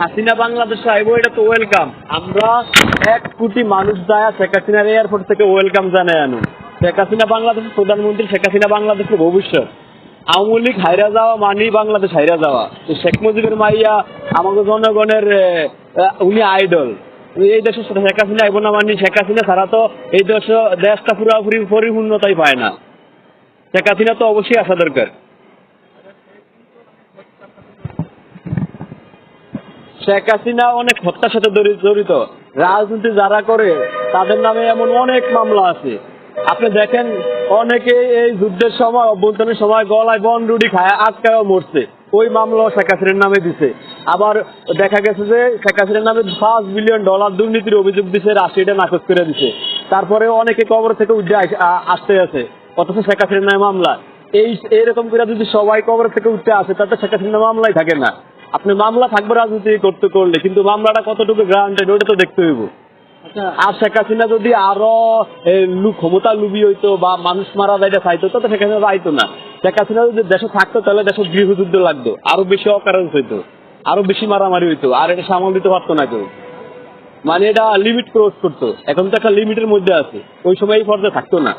হাসিনা বাংলাদেশে আইব, এটা তো ওয়েলকাম আমরা এক কোটি মানুষ যায় শেখ হাসিনার এয়ারপোর্ট থেকে ওয়েলকাম জানাই আনুন। শেখ হাসিনা বাংলাদেশের প্রধানমন্ত্রী, শেখ হাসিনা বাংলাদেশের ভবিষ্যৎ। আওয়ামী লীগ হাইরা যাওয়া মানি বাংলাদেশ হাইরা যাওয়া। তো শেখ মুজিবের মাইয়া আমাদের জনগণের উনি আইডল এই দেশে শেখ হাসিনা আইব না মানি শেখ হাসিনা ছাড়া তো এই দেশ, দেশটা পুরোপুরি পরিপূর্ণতাই পায় না। শেখ হাসিনা তো অবশ্যই আসা দরকার। শেখ হাসিনা অনেক হত্যার সাথে জড়িত। রাজনীতি যারা করে, তাদের নামে এমন অনেক মামলা আছে। আপনি দেখেন, অনেকে এই যুদ্ধের সময় অভ্যন্তরের সময় গলায় বন রুডি খায়, আটকায়ও মরছে। ওই মামলা শেখ হাসিনার নামে দিছে। আবার দেখা গেছে যে, শেখ হাসিনার নামে পাঁচ বিলিয়ন ডলার দুর্নীতির অভিযোগ দিছে, রাশিয়াটা নাকচ করে দিছে। তারপরে অনেকে কবর থেকে উঠে আসতে আছে। অথচ শেখ হাসিনার নামে মামলা। এই এরকম করে যদি সবাই কবর থেকে উঠতে আসে, তাতে শেখ হাসিনার মামলাই থাকে না। আপনি মামলা থাকবে রাজনীতি করতে করলে কিন্তু মামলাটা কতটুকু গ্রান্টেড ওটা তো দেখতে হইব। আর শেখ হাসিনা যদি আরও ক্ষমতা লুবি হইতো বা মানুষ মারা যাইতে চাইতো তো শেখ হাসিনা যাইতো না। শেখ হাসিনা যদি দেশে থাকতো তাহলে দেশে গৃহযুদ্ধ লাগতো। আরও বেশি অকারেন্স হইতো। আরও বেশি মারামারি হইতো। আর এটা সামাল দিতে পারতো না কেউ। মানে এটা লিমিট ক্রস করতো। এখন তো একটা লিমিটের মধ্যে আছে। ওই সময় এই পর্যায়ে থাকতো না।